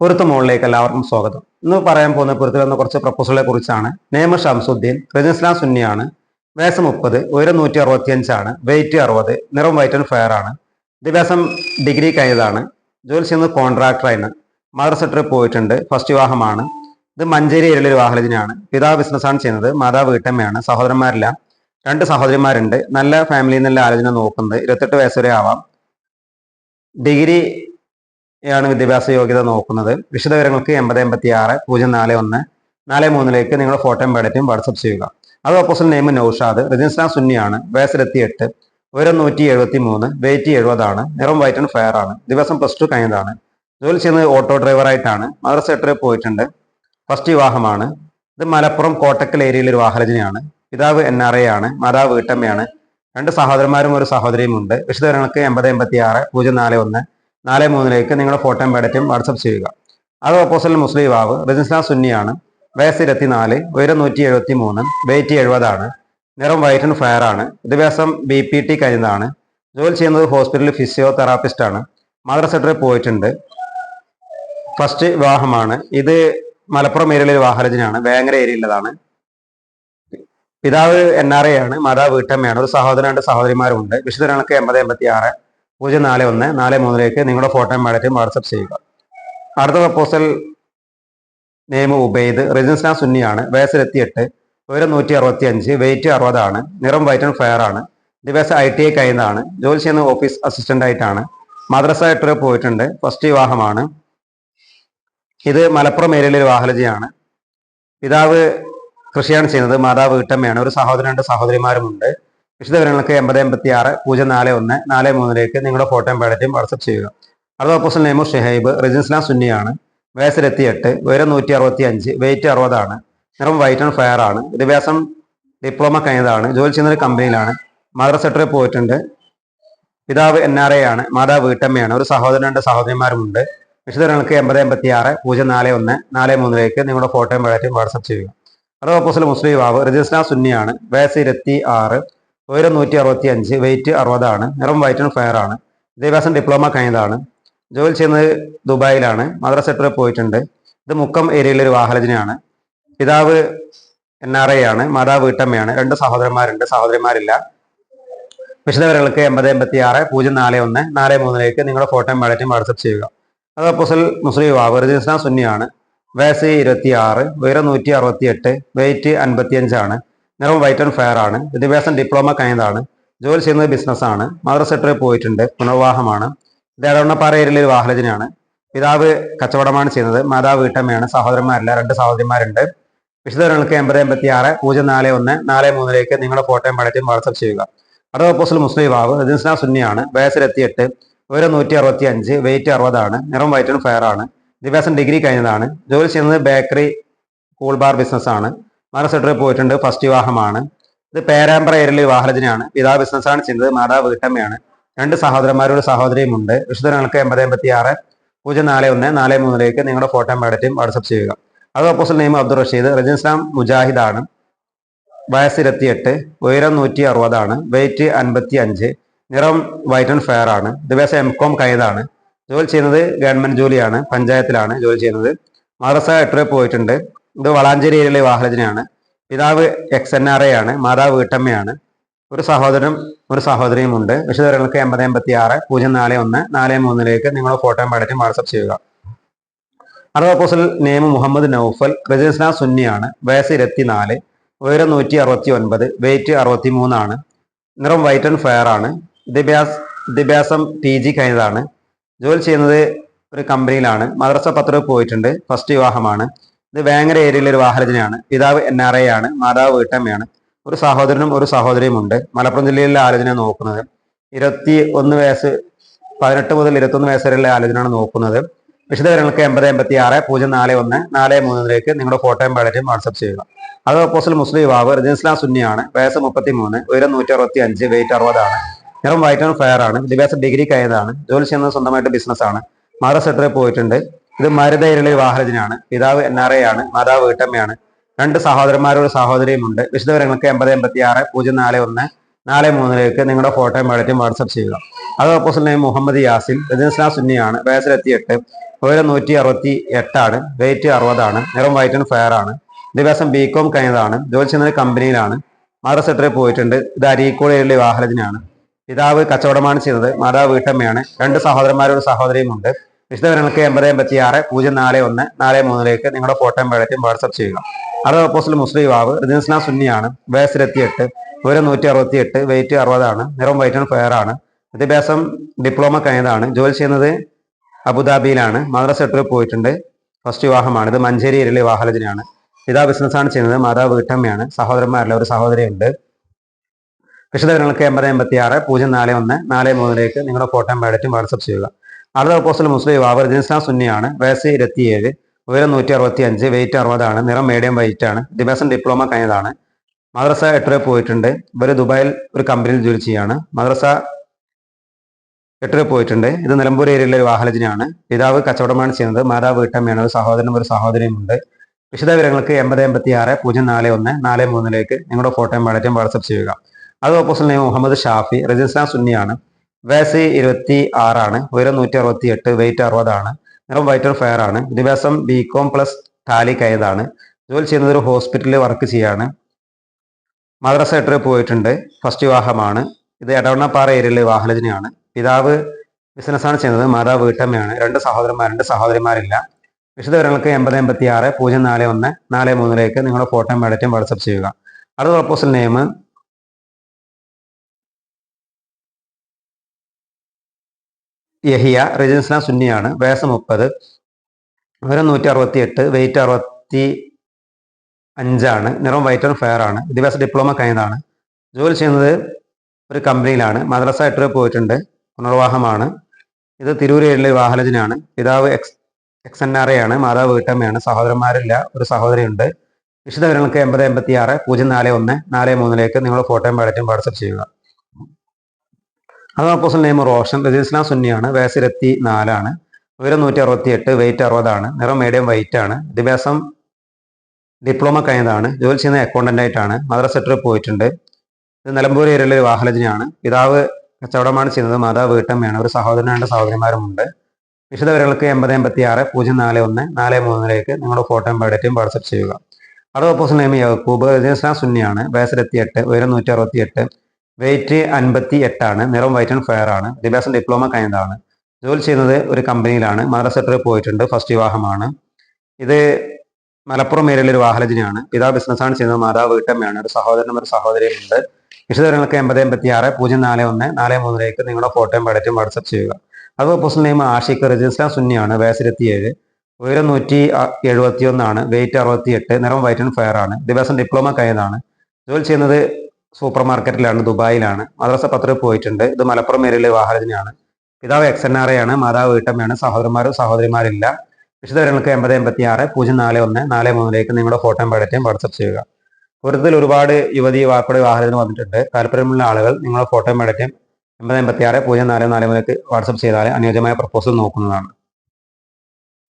പൊരുത്ത മുകളിലേക്ക് എല്ലാവർക്കും സ്വാഗതം. ഇന്ന് പറയാൻ പോകുന്ന പൊരുത്തിൽ കുറച്ച് പ്രപ്പോസലുകളെ കുറിച്ചാണ്. നേമ ഷംസുദ്ദീൻ റജിസ്ലാം സുന്നിയാണ് വയസ്സ് മുപ്പത് ഉയരം നൂറ്റി അറുപത്തി അഞ്ചാണ് വെയിറ്റ് അറുപത് നിറം വൈറ്റ് ആൻഡ് ഫയർ ആണ്. വിദ്യാഭ്യാസം ഡിഗ്രി കഴിഞ്ഞതാണ്. ജോലി ചെയ്യുന്നത് കോൺട്രാക്ടറാണ് മദർ സെക്ടറിൽ പോയിട്ടുണ്ട്. ഫസ്റ്റ് വിവാഹമാണ്. ഇത് മഞ്ചേരി ഏരിയയിലെ ഒരു വാഹനജനാണ് പിതാവ് ബിസിനസ്സാണ് ചെയ്യുന്നത്. മാതാവ് വീട്ടമ്മയാണ്. സഹോദരന്മാരില്ല രണ്ട് സഹോദരിമാരുണ്ട്. നല്ല ഫാമിലിയിൽ നിന്നുള്ള ആലോചന നോക്കുന്നത്. ഇരുപത്തെട്ട് വയസ്സ് വരെ ആവാം. ഡിഗ്രി ആണ് വിദ്യാഭ്യാസ യോഗ്യത നോക്കുന്നത്. വിശദവിവരങ്ങൾക്ക് എൺപത് എൺപത്തി ആറ് പൂജ്യം നാല് ഒന്ന് നാല് മൂന്നിലേക്ക് നിങ്ങൾ ഫോട്ടോയും ബയോഡറ്റും വാട്സപ്പ് ചെയ്യുക. അത് ഓപ്പോസിറ്റ് നെയിം നൗഷാദ് രജിസ്ട്രാൻ സുന്നിയാണ് വയസ്സിലെത്തി എട്ട് ഉയരം നൂറ്റി എഴുപത്തി മൂന്ന് വെയിറ്റ് എഴുപതാണ് നിറം വൈറ്റ് ആൻഡ് ഫയർ ആണ് ദിവസം പ്ലസ് ടു കഴിഞ്ഞതാണ് ജോലി ചെയ്യുന്നത് ഓട്ടോ ഡ്രൈവറായിട്ടാണ് മദർ സെക്ടറിൽ പോയിട്ടുണ്ട് ഫസ്റ്റ് വിവാഹമാണ് ഇത് മലപ്പുറം കോട്ടക്കൽ ഏരിയയിലെ ഒരു വാഹനജനയാണ് പിതാവ് എൻ ആർ എ ആണ് മാതാവ് വീട്ടമ്മയാണ് രണ്ട് സഹോദരന്മാരും ഒരു സഹോദരിയും ഉണ്ട് വിശദവിവരങ്ങൾക്ക് എൺപത് എൺപത്തി ആറ് പൂജ്യം നാല് ഒന്ന് നാല് മൂന്നിലേക്ക് നിങ്ങളുടെ ഫോട്ടോയും പേടറ്റും വാട്സപ്പ് ചെയ്യുക. അത് ഓപ്പോസിറ്റിൽ മുസ്ലിം ബാബ് റജിസ്ലാം സുന്നിയാണ് വയസ്സ് ഇരുപത്തിനാല് ഉയരം നൂറ്റി എഴുപത്തി മൂന്ന് വെയിറ്റ് എഴുപതാണ് നിറം വൈറ്റ് ആൻഡ് ഫയർ ആണ് വിദ്യാഭ്യാസം ബി പി ടി കഴിഞ്ഞതാണ് ജോലി ചെയ്യുന്നത് ഹോസ്പിറ്റലിൽ ഫിസിയോതെറാപ്പിസ്റ്റ് ആണ് മദർ സെക്രട്ടറി പോയിട്ടുണ്ട് ഫസ്റ്റ് വിവാഹമാണ് ഇത് മലപ്പുറം ഏരിയയിലെ വിവാഹരചനയാണ് വേങ്ങര ഏരിയയിലതാണ് പിതാവ് എൻ ആർ എ ആണ് മാതാവ് വീട്ടമ്മയാണ് ഒരു സഹോദരൻ രണ്ട് സഹോദരിമാരുണ്ട് വിശുദ്ധങ്ങൾക്ക് എൺപത് എൺപത്തി ആറ് പൂജ്യം നാല് ഒന്ന് നാല് മൂന്നിലേക്ക് നിങ്ങളുടെ ഫോട്ടോയും ബയോഡറ്റും വാട്സപ്പ് ചെയ്യുക. അടുത്ത പ്രപ്പോസൽ നെയിം ഉബൈദ് റെജിൻസ്ന സുന്നിയാണ് വയസ്സിലെത്തിയെട്ട് ഉയരം നൂറ്റി അറുപത്തി അഞ്ച് വെയിറ്റ് അറുപതാണ് നിറം വൈറ്റ് ആൻഡ് ഫയർ ആണ് ദിവസം ഐ ടി ഐ കഴിയുന്നതാണ് ജോലി ചെയ്യുന്ന ഓഫീസ് അസിസ്റ്റന്റ് ആയിട്ടാണ് മദ്രസ എട്ടര പോയിട്ടുണ്ട് ഫസ്റ്റ് വിവാഹമാണ്. ഇത് മലപ്പുറം ഏരിയയിലെ ഒരു വാഹലജിയാണ് പിതാവ് കൃഷിയാണ് ചെയ്യുന്നത് മാതാവ് വീട്ടമ്മയാണ് ഒരു സഹോദരൻ രണ്ട് സഹോദരിമാരുമുണ്ട്. വിശദവിവരങ്ങൾക്ക് എൺപത് എൺപത്തി ആറ് പൂജ്യം നാല് ഒന്ന് നാല് മൂന്നിലേക്ക് നിങ്ങളുടെ ഫോട്ടോയും പേടത്തെയും വാട്സപ്പ് ചെയ്യുക. അടുത്ത ഓപ്പോസിൽ നെയ്മു ഷെഹൈബ് റജിൻസ്ലാം സുന്നിയാണ്. വയസ്സിലെത്തി എട്ട് ഉയരം നൂറ്റി അറുപത്തി അഞ്ച് വെയിറ്റ് അറുപതാണ് നിറം വൈറ്റ് ആൻഡ് ഫയർ ആണ് വിദ്യാഭ്യാസം ഡിപ്ലോമ കഴിഞ്ഞതാണ് ജോലി ചെയ്യുന്ന ഒരു കമ്പനിയിലാണ് മദർ സെക്രട്ടറി പോയിട്ടുണ്ട് പിതാവ് എൻ ആർ എ ആണ് മാതാവ് വീട്ടമ്മയാണ് ഒരു സഹോദരനുണ്ട് സഹോദരിമാരുമുണ്ട്. വിശദങ്ങൾക്ക് എൺപത് എൺപത്തി ആറ് പൂജ്യം നാല് ഒന്ന് നാല് മൂന്നിലേക്ക് നിങ്ങളുടെ ഫോട്ടോയും പേടത്തെയും വാട്സപ്പ് ചെയ്യുക. അത് ഓപ്പോസിൽ മുസ്ലിം യുവാവ് രജിസ്ന സുന്നിയാണ് വയസ്സ് ഇരുപത്തി ആറ് ഉയരം നൂറ്റി അറുപത്തി അഞ്ച് വെയിറ്റ് അറുപതാണ് നിറം വൈറ്റ് ആൻഡ് ഫയർ ആണ് വിദ്യാഭ്യാസം ഡിപ്ലോമ കഴിഞ്ഞതാണ് ജോലി ചെയ്യുന്നത് ദുബായിലാണ് മദ്ര സെക്ടറിൽ പോയിട്ടുണ്ട് ഇത് മുക്കം ഏരിയയിലെ ഒരു പിതാവ് എൻ ആർ ഐ ആണ് മാതാവ് വീട്ടമ്മയാണ് രണ്ട് സഹോദരന്മാരുണ്ട് സഹോദരിമാരില്ല വിശദവിവരങ്ങൾക്ക് എൺപത് എൺപത്തി ആറ് പൂജ്യം നാല് ഒന്ന് നാല് മൂന്നിലേക്ക് നിങ്ങളുടെ ഫോട്ടോയും ബയോഡറ്റും വാട്സപ്പ് ചെയ്യുക. അത് അപ്പോസൽ മുസ്ലിം യുവാവ് റജിസ്ന സുന്നിയാണ് വയസ്സ് ഇരുപത്തി ആറ് ഉയരം നൂറ്റി അറുപത്തി എട്ട് വെയിറ്റ് അൻപത്തി അഞ്ചാണ് നിറം വൈറ്റ് ആൻഡ് ഫയർ ആണ്. വിദ്യാഭ്യാസം ഡിപ്ലോമ കഴിഞ്ഞതാണ്. ജോലി ചെയ്യുന്നത് ബിസിനസ്സാണ് മദർ സെക്ടറിൽ പോയിട്ടുണ്ട്. പുനർവാഹമാണ് ദേവണ്ണപ്പാറ ഏരിയയിലെ ഒരു വാഹനജനാണ്. പിതാവ് കച്ചവടമാണ് ചെയ്യുന്നത്. മാതാവ് വീട്ടമ്മയാണ്. സഹോദരന്മാരില്ല. രണ്ട് സഹോദരിമാരുണ്ട്. വിശദവിവരങ്ങൾക്ക് എൺപത് എൺപത്തി ആറ് പൂജ്യം നാല് ഒന്ന് നാല് മൂന്നിലേക്ക് നിങ്ങളുടെ ഫോട്ടോയും പടറ്റും വാട്സപ്പ് ചെയ്യുക. അടുത്ത ഓപ്പോസിൽ മുസ്ലിം യുവാവ്. റജിൻസ്ന സുന്നിയാണ്. വയസ്സിലെത്തി എട്ട് ഉയരം നൂറ്റി അറുപത്തി അഞ്ച് വെയിറ്റ് അറുപതാണ്. നിറം വൈറ്റ് ആൻഡ് ഫയർ ആണ്. വിദ്യാഭ്യാസം ഡിഗ്രി കഴിഞ്ഞതാണ്. ജോലി ചെയ്യുന്നത് bakery cool bar business mother പോയിട്ടുണ്ട്. ഫസ്റ്റ് വിവാഹമാണ്. ഇത് പേരാമ്പ്ര വിവാഹരചനയാണ്. പിതാ ബിസിനസ്സാണ് ചെയ്യുന്നത്. മാതാവ് വീട്ടമ്മയാണ്. രണ്ട് സഹോദരന്മാരോട് സഹോദരിയും ഉണ്ട് വിശുദ്ധങ്ങൾക്ക് എൺപത് എൺപത്തി ആറ് പൂജ്യം നാല് ഒന്ന് നാല് മൂന്നിലേക്ക് നിങ്ങളുടെ ഫോട്ടോ ബയോഡറ്റും വാട്സപ്പ് ചെയ്യുക. അത് ഓപ്പോസിൽ നെയിം അബ്ദുൾ റഷീദ് മുജാഹിദ് ആണ് വയസ്സ് ഇരുപത്തിയെട്ട് ഉയരം നൂറ്റി അറുപതാണ് വെയിറ്റ് അൻപത്തി അഞ്ച് നിറം വൈറ്റ് ആൻഡ് ഫെയർ ആണ്. ദിവസം എം കോം കൈതാണ്. ജോലി ചെയ്യുന്നത് ഗവൺമെന്റ് ജോലിയാണ്. പഞ്ചായത്തിലാണ് ജോലി ചെയ്യുന്നത്. മദ്രസ എട്ടര പോയിട്ടുണ്ട്. ഇത് വളാഞ്ചേരി ഏരിയയിലെ വാഹനജനാണ്. പിതാവ് എക്സ് എൻ ആർ എ ആണ് മാതാവ് വീട്ടമ്മയാണ്. ഒരു സഹോദരനും ഒരു സഹോദരിയും ഉണ്ട്. വിശദവിവരങ്ങൾക്ക് എൺപത് എൺപത്തി ആറ് പൂജ്യം നാല് ഒന്ന് നാല് മൂന്നിലേക്ക് നിങ്ങളുടെ ഫോട്ടോയും പടറ്റും വാട്സപ്പ് ചെയ്യുക. അടുത്ത ഓപ്പോസിൽ നെയിം മുഹമ്മദ് നൌഫൽ റജിസ്ന സുന്നിയാണ് വയസ്സ് ഇരുപത്തിനാല് ഉയരം നൂറ്റി അറുപത്തി ഒൻപത് വെയിറ്റ് അറുപത്തി മൂന്നാണ് നിറം വൈറ്റ് ആൻഡ് ഫെയർ ആണ്. വിദ്യാഭ്യാസ വിദ്യാഭ്യാസം പി ജി കഴിഞ്ഞതാണ്. ജോലി ചെയ്യുന്നത് ഒരു കമ്പനിയിലാണ്. മദ്രസ പത്ര പോയിട്ടുണ്ട്. ഫസ്റ്റ് വിവാഹമാണ്. ഇത് വേങ്ങര ഏരിയയിലെ ഒരു വാഹനജനയാണ് പിതാവ് എൻ ആർ ഐ ആണ് മാതാവ് വീട്ടമ്മയാണ്. ഒരു സഹോദരനും ഒരു സഹോദരിയും ഉണ്ട് മലപ്പുറം ജില്ലയിലെ ആലോചന നോക്കുന്നത് ഇരുപത്തി ഒന്ന് വയസ്സ് പതിനെട്ട് മുതൽ ഇരുപത്തൊന്ന് വയസ്സ് വരെയുള്ള ആലോചനയാണ് നോക്കുന്നത്. വിശദവിവരങ്ങൾക്ക് എൺപത് എൺപത്തി ആറ് പൂജ്യം നാല് ഒന്ന് നാല് മൂന്നിലേക്ക് നിങ്ങളുടെ ഫോട്ടോയും ബാലറ്റും വാട്സപ്പ് ചെയ്യുക. അത് ഓപ്പോസിൽ മുസ്ലിം യുവാവ് റജിസ്ലാം സുന്നിയാണ് വയസ്സ് മുപ്പത്തി മൂന്ന് ഉയരം നൂറ്റി അറുപത്തി അഞ്ച് വെയിറ്റ് അറുപതാണ്. നിറം വൈറ്റ് ആൻഡ് ഫയർ ആണ് വിദ്യാഭ്യാസ ഡിഗ്രി കഴിഞ്ഞതാണ് ജോലി ചെയ്യുന്നത് സ്വന്തമായിട്ട് ബിസിനസ് ആണ്. മദർ സെക്ടറിൽ പോയിട്ടുണ്ട്. ഇത് മരുതയിലെ വാഹനജനാണ് പിതാവ് എൻ ആർ എ ആണ് മാതാവ് വീട്ടമ്മയാണ്. രണ്ട് സഹോദരന്മാരോട് സഹോദരിയുമുണ്ട്. വിശദവിവരങ്ങൾക്ക് എൺപത് എൺപത്തി ആറ് പൂജ്യം നാല് ഒന്ന് നാല് മൂന്നിലേക്ക് നിങ്ങളുടെ ഫോട്ടോയും ബയോഡേറ്റയും വാട്സപ്പ് ചെയ്യുക. അത് ഓപ്പോസിൽ നെയിം മുഹമ്മദ് യാസിൻ റജിസ്ലാം സുന്നിയാണ്. വയസ്സിലെത്തി എട്ട് ഉയരം നൂറ്റി അറുപത്തി എട്ടാണ് വെയിറ്റ് അറുപതാണ് നിറം വൈറ്റ് ആൻഡ് ഫെയർ ആണ്. ദിവസം ബി കോം കഴിഞ്ഞതാണ് ജോലി ചെയ്യുന്ന കമ്പനിയിലാണ് മാതൃ സെക്ടറിൽ പോയിട്ടുണ്ട്. ഇത് അരീക്കോട് വാഹനത്തിനാണ് പിതാവ് കച്ചവടമാണ് ചെയ്യുന്നത് മാതാവ് വീട്ടമ്മയാണ്. രണ്ട് സഹോദരന്മാരോട് സഹോദരിയുമുണ്ട്. വിശദവിവരങ്ങൾക്ക് എൺപത് എൺപത്തി ആറ് പൂജ്യം നാല് ഒന്ന് നാല് മൂന്നിലേക്ക് നിങ്ങളുടെ ഫോട്ടോയും ബയോഡേറ്റയും വാട്സപ്പ് ചെയ്യുക. അടുത്ത ഓപ്പോസിൽ മുസ്ലിം വാവ് റിദിൻസ്ലാം സുന്നിയാണ് വയസ്സിലെത്തിയെട്ട് ഉയരം നൂറ്റി അറുപത്തി എട്ട് വെയിറ്റ് അറുപതാണ് നിറം വൈറ്റ് ആൻഡ് ഫെയർ ആണ് വിദ്യാഭ്യാസം ഡിപ്ലോമ കഴിഞ്ഞതാണ് ജോലി ചെയ്യുന്നത് അബുദാബിയിലാണ് മദ്രസ ട്രിപ്പ് പോയിട്ടുണ്ട് ഫസ്റ്റ് വിവാഹമാണ് ഇത് മഞ്ചേരി ഇരളി വാഹലജിനാണ് പിതാ ബിസിനസ്സാണ് ചെയ്യുന്നത് മാതാവ് വീട്ടമ്മയാണ് സഹോദരന്മാരിലെ ഒരു സഹോദരിയുണ്ട്. വിശദവിവരങ്ങൾക്ക് എൺപത് എൺപത്തി ആറ് പൂജ്യം നാല് ഒന്ന് നാല് മൂന്നിലേക്ക് നിങ്ങളുടെ ഫോട്ടോയും ബയോഡറ്റും വാട്സപ്പ് ചെയ്യുക. അടുത്ത ഓപ്പോസിൽ മുസ്ലിം യുവാവ് ജിൻസാ സുന്നിയാണ് വയസ്സ് ഇരുപത്തിയേഴ് ഉയരം നൂറ്റി അറുപത്തി അഞ്ച് വെയിറ്റ് അറുപതാണ് നിറം മീഡിയം വൈറ്റ് ആണ് വിദ്യാഭ്യാസം ഡിപ്ലോമ കഴിഞ്ഞതാണ്. മദ്രസ എട്ടുവരെ പോയിട്ടുണ്ട് ഇവർ ദുബായിൽ ഒരു കമ്പനിയിൽ ജോലി ചെയ്യാണ്. മദ്രസ എട്ടുവരെ പോയിട്ടുണ്ട് ഇത് നിലമ്പൂർ ഏരിയയിലെ ഒരു വാഹനജനാണ് പിതാവ് കച്ചവടമാണ് ചെയ്യുന്നത് മാതാവ് വീട്ടമ്മയാണ് ഒരു സഹോദരനും ഒരു സഹോദരിയും ഉണ്ട് വിശദവിവരങ്ങൾക്ക് എൺപത് എൺപത്തി ആറ് പൂജ്യം നാല് ഒന്ന് നാല് മൂന്നിലേക്ക് നിങ്ങളുടെ ഫോട്ടോയും ബയോഡറ്റും വാട്സപ്പ് ചെയ്യുക. അത് ഓപ്പോസിറ്റ് നെയിം മുഹമ്മദ് ഷാഫി റജിസ്ലാം സുന്നിയാണ്. വയസ്സ് ഇരുപത്തി ആറാണ് ഉയരം നൂറ്റി അറുപത്തി എട്ട് വെയിറ്റ് അറുപതാണ് നിറം വൈറ്റർ ഫെയർ ആണ്. വിദ്യാഭ്യാസം ബി കോം പ്ലസ് ടാലി കയതാണ് ജോലി ചെയ്യുന്നത് ഒരു ഹോസ്പിറ്റലിൽ വർക്ക് ചെയ്യാണ്. മദ്രസ എട്ടറിൽ പോയിട്ടുണ്ട്. ഫസ്റ്റ് വിവാഹമാണ്. ഇത് എടവണ്ണപ്പാറ ഏരിയയിലെ വാഹനജനയാണ് പിതാവ് ബിസിനസ്സാണ് ചെയ്യുന്നത്. മാതാവ് വീട്ടമ്മയാണ്. രണ്ട് സഹോദരന്മാരുണ്ട് സഹോദരിമാരില്ല. വിശദവിവരങ്ങൾക്ക് എൺപത് എൺപത്തി ആറ് പൂജ്യം നാല് ഒന്ന് നാല് മൂന്നിലേക്ക് നിങ്ങളുടെ ഫോട്ടോയും മെഡറ്റും വാട്സപ്പ് ചെയ്യുക. അടുത്ത പ്രപ്പോസൽ നെയിം യഹിയ റജിൻസ്ലാം സുന്നിയാണ് വയസ്സ് മുപ്പത്. ഉയരം നൂറ്റി അറുപത്തി എട്ട് വെയിറ്റ് അറുപത്തി അഞ്ചാണ് നിറം വൈറ്റ് ആൻഡ് ഫെയർ ആണ്. വിദ്യാഭ്യാസ ഡിപ്ലോമ കഴിഞ്ഞതാണ്. ജോലി ചെയ്യുന്നത് ഒരു കമ്പനിയിലാണ്. മദ്രസ എട്ട് പോയിട്ടുണ്ട്. പുനർവാഹമാണ് ഇത് തിരൂരേഴിലെ വാഹലജനാണ് പിതാവ് X X N R A ആണ് മാതാവ് വീട്ടമ്മയാണ്. സഹോദരന്മാരില്ല. ഒരു സഹോദരിയുണ്ട്. വിശദവിവരങ്ങൾക്ക് എൺപത് എൺപത്തി ആറ് പൂജ്യം നാല് ഒന്ന് നാല് മൂന്നിലേക്ക് നിങ്ങളുടെ ഫോട്ടോയും ബയോഡറ്റും വാട്സപ്പ് ചെയ്യുക. അത് അപ്പോസൽ നെയിം റോഷൻ റജിസ്ലാം സുന്നിയാണ് വയസ്സ് നാലാണ് ഉയരം നൂറ്റി അറുപത്തി എട്ട് വെയിറ്റ് അറുപതാണ് നിറം മീഡിയം വൈറ്റ് ആണ് വിദ്യാഭ്യാസം ഡിപ്ലോമ കഴിഞ്ഞതാണ് ജോലി ചെയ്യുന്ന അക്കൗണ്ടന്റ് ആയിട്ടാണ് മദ്രസ സെക്ടറിൽ പോയിട്ടുണ്ട്. ഇത് നിലമ്പൂർ ഏരിയയിലെ ഒരു വാഹനജനാണ് പിതാവ് കച്ചവടമാണ് ചെയ്യുന്നത് മാതാവ് വീട്ടമ്മയാണ് ഒരു സഹോദരൻ രണ്ട് സഹോദരിമാരുമുണ്ട്. വിശദവിവരങ്ങൾക്ക് എൺപത് എൺപത്തി ആറ് പൂജ്യം നാല് ഒന്ന് നാല് മൂന്നിലേക്ക് നിങ്ങളുടെ ഫോട്ടോയും ബയോഡേറ്റയും വാട്സപ്പ് ചെയ്യുക. അടുത്ത ഓപ്പോസിറ്റ് നെയ്മ് യാക്കൂബ് റജിസ്ലാം സുന്നിയാണ് വയസ്സിലെത്തി എട്ട് ഉയരം നൂറ്റി അറുപത്തി എട്ട് വെയിറ്റ് അൻപത്തി എട്ടാണ് നിറം വൈറ്റ് ആൻഡ് ഫെയർ ആണ്. വിദ്യാഭ്യാസം ഡിപ്ലോമ കഴിഞ്ഞതാണ്. ജോലി ചെയ്യുന്നത് ഒരു കമ്പനിയിലാണ് മദ്രസ സെക്ടറിൽ പോയിട്ടുണ്ട്. ഫസ്റ്റ് വിവാഹമാണ്. ഇത് മലപ്പുറം ഏരിയയിലെ ഒരു വാഹനജനാണ് പിതാ ബിസിനസ്സാണ് ചെയ്യുന്നത്. മാതാവ് വീട്ടമ്മയാണ്. ഒരു സഹോദരനും ഒരു സഹോദരിയും ഉണ്ട് വിശദവിവരങ്ങൾക്ക് എൺപത് എൺപത്തി ആറ് പൂജ്യം നാല് ഒന്ന് നാല് മൂന്നിലേക്ക് നിങ്ങളുടെ ഫോട്ടോയും ബയോഡറ്റും വാട്സപ്പ് ചെയ്യുക. അതുപോലെ ഓപ്പോസിറ്റ് നെയിം ആഷിഖ് രജിസ്റ്റർ സുന്നിയാണ്. വയസ്സിലെത്തിയേഴ്. ഉയരം നൂറ്റി എഴുപത്തി ഒന്നാണ് വെയിറ്റ് അറുപത്തി എട്ട് നിറം വൈറ്റ് ആൻഡ് ഫയർ ആണ്. ദിവസം ഡിപ്ലോമ കഴിഞ്ഞതാണ്. ജോലി ചെയ്യുന്നത് സൂപ്പർ മാർക്കറ്റിലാണ് ദുബായിലാണ്. മദ്രസ പത്രത്തിൽ പോയിട്ടുണ്ട്. ഇത് മലപ്പുറം മേരിലെ വാഹനത്തിനാണ്. പിതാവ് എക്സ് എൻ ആർ ആണ് മാതാവ് വീട്ടമ്മയാണ് സഹോദരന്മാരും സഹോദരിമാരില്ല. വിശദവിവരങ്ങൾക്ക് എൺപത് എൺപത്തി ആറ് പൂജ്യം നാല് ഒന്ന് നാല് മൂന്നിലേക്ക് നിങ്ങളുടെ ഫോട്ടോയും ബയോഡറ്റയും വാട്സപ്പ് ചെയ്യുക. പൂരത്തിൽ ഒരുപാട് യുവതി യുവാക്കളുടെ വാഹനത്തിന് വന്നിട്ടുണ്ട്. താല്പര്യമുള്ള ആളുകൾ നിങ്ങളുടെ ഫോട്ടോയും ബയോഡറ്റയും എൺപത് എൺപത്തി ആറ് പൂജ്യം നാല് നാല് മൂന്നിലേക്ക് വാട്സപ്പ് ചെയ്താൽ അനുയോജ്യമായ പ്രപ്പോസൽ നോക്കുന്നതാണ്.